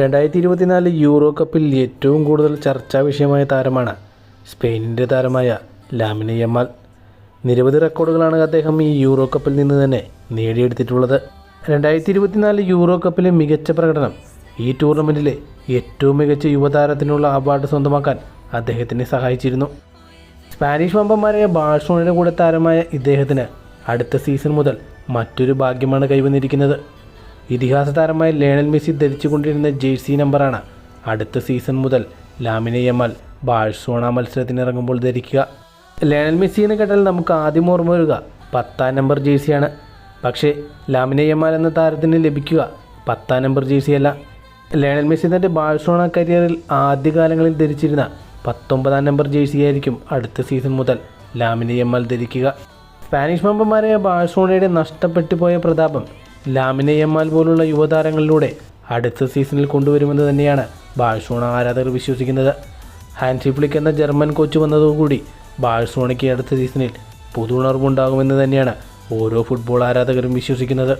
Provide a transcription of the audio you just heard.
രണ്ടായിരത്തി ഇരുപത്തിനാല് യൂറോ കപ്പിൽ ഏറ്റവും കൂടുതൽ ചർച്ചാ വിഷയമായ താരമാണ് സ്പെയിനിന്റെ താരമായ ലാമിന യമാൽ. നിരവധി റെക്കോർഡുകളാണ് അദ്ദേഹം ഈ യൂറോ കപ്പിൽ നിന്ന് തന്നെ നേടിയെടുത്തിട്ടുള്ളത്. രണ്ടായിരത്തി ഇരുപത്തിനാല് യൂറോ കപ്പിലെ മികച്ച പ്രകടനം ഈ ടൂർണമെന്റിലെ ഏറ്റവും മികച്ച യുവതാരത്തിനുള്ള അവാർഡ് സ്വന്തമാക്കാൻ അദ്ദേഹത്തിനെ സഹായിച്ചിരുന്നു. സ്പാനിഷ് വമ്പന്മാരായ ബാഴ്സലോണയുടെ കൂടെ താരമായ ഇദ്ദേഹത്തിന് അടുത്ത സീസൺ മുതൽ മറ്റൊരു ഭാഗ്യമാണ് കൈവന്നിരിക്കുന്നത്. ഇതിഹാസ താരമായ ലേണൽ മെസ്സി ധരിച്ചുകൊണ്ടിരുന്ന ജേഴ്സി നമ്പറാണ് അടുത്ത സീസൺ മുതൽ ലാമിനെ യമാൽ ബാഴ്സലോണ മത്സരത്തിനിറങ്ങുമ്പോൾ ധരിക്കുക. ലേണൽ മെസ്സി എന്ന് കേട്ടാൽ നമുക്ക് ആദ്യം ഓർമ്മ വരിക പത്താം നമ്പർ ജേഴ്സിയാണ്. പക്ഷേ ലാമിനെ യമാൽ എന്ന താരത്തിന് ലഭിക്കുക പത്താം നമ്പർ ജേഴ്സിയല്ല. ലേണൽ മെസ്സി തന്റെ ബാഴ്സോണ കരിയറിൽ ആദ്യകാലങ്ങളിൽ ധരിച്ചിരുന്ന പത്തൊമ്പതാം നമ്പർ ജേഴ്സിയായിരിക്കും അടുത്ത സീസൺ മുതൽ ലാമിനെ യമാൽ ധരിക്കുക. സ്പാനിഷ് മെമ്പർമാരായ ബാഴ്സോണയുടെ നഷ്ടപ്പെട്ടു പോയ പ്രതാപം ലാമിനെ യമാൽ പോലുള്ള യുവതാരങ്ങളിലൂടെ അടുത്ത സീസണിൽ കൊണ്ടുവരുമെന്ന് തന്നെയാണ് ബാഴ്സോണ ആരാധകർ വിശ്വസിക്കുന്നത്. ഹാൻസി ഫ്ലിക്ക് എന്ന ജർമ്മൻ കോച്ച് വന്നതോടുകൂടി ബാഴ്സോണയ്ക്ക് അടുത്ത സീസണിൽ പുതുണർവുണ്ടാകുമെന്ന് തന്നെയാണ് ഓരോ ഫുട്ബോൾ ആരാധകരും വിശ്വസിക്കുന്നത്.